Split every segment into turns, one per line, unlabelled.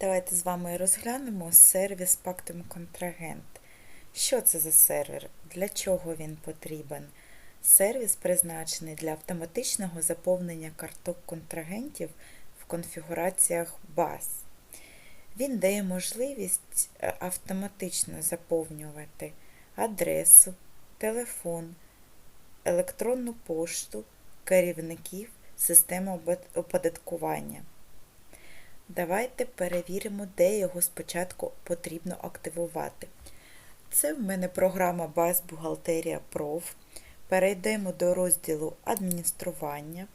Давайте з вами розглянемо сервіс Pactum Контрагент. Що це за сервер? Для чого він потрібен? Сервіс призначений для автоматичного заповнення карток контрагентів в конфігураціях баз. Він дає можливість е, автоматично заповнювати адресу, телефон, електронну пошту керівників системи оподаткування. Давайте перевіримо, де його спочатку потрібно активувати. Це в мене програма Баз Бухгалтерія Проф. Перейдемо до розділу Адміністрування,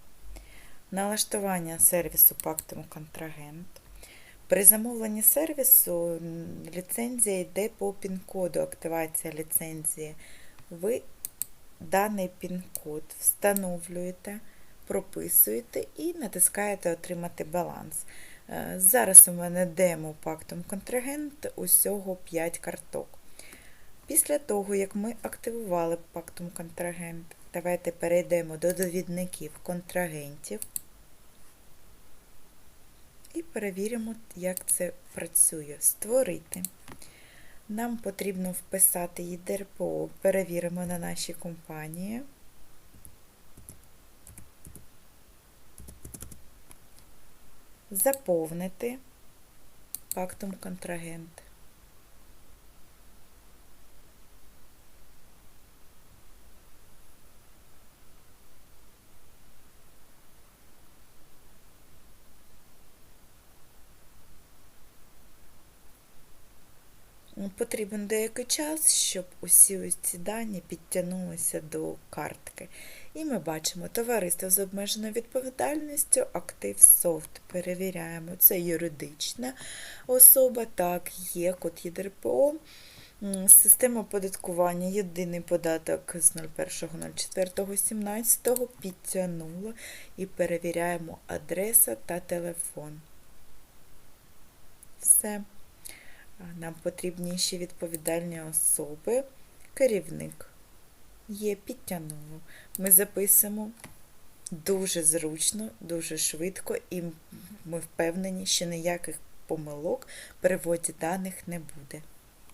налаштування сервісу Пактом Контрагент. При замовленні сервісу ліцензія йде по пін-коду активація ліцензії. Ви даний пін-код встановлюєте, прописуєте і натискаєте Отримати баланс. Е, Зараз у мене демо пактом контрагент, усього 5 карток. Після того, як ми активували пактом контрагент, давайте перейдемо до довідників контрагентів і перевіримо, як це працює. Створити. Нам потрібно вписати ЄДРПО, перевіримо на нашій компанії. Заповнити пактом контрагент. Потрібен деякий час, щоб усі ось ці дані підтягнулися до картки. І ми бачимо товариство з обмеженою відповідальністю, актив софт. Перевіряємо, це юридична особа, так, є код ЄДРПО. Система оподаткування, єдиний податок з 01.04.17 підтягнула і перевіряємо адреса та телефон. Все. Нам потрібні ще відповідальні особи. Керівник є, підтягнуло. Ми записуємо дуже зручно, дуже швидко, і ми впевнені, що ніяких помилок при вводі даних не буде.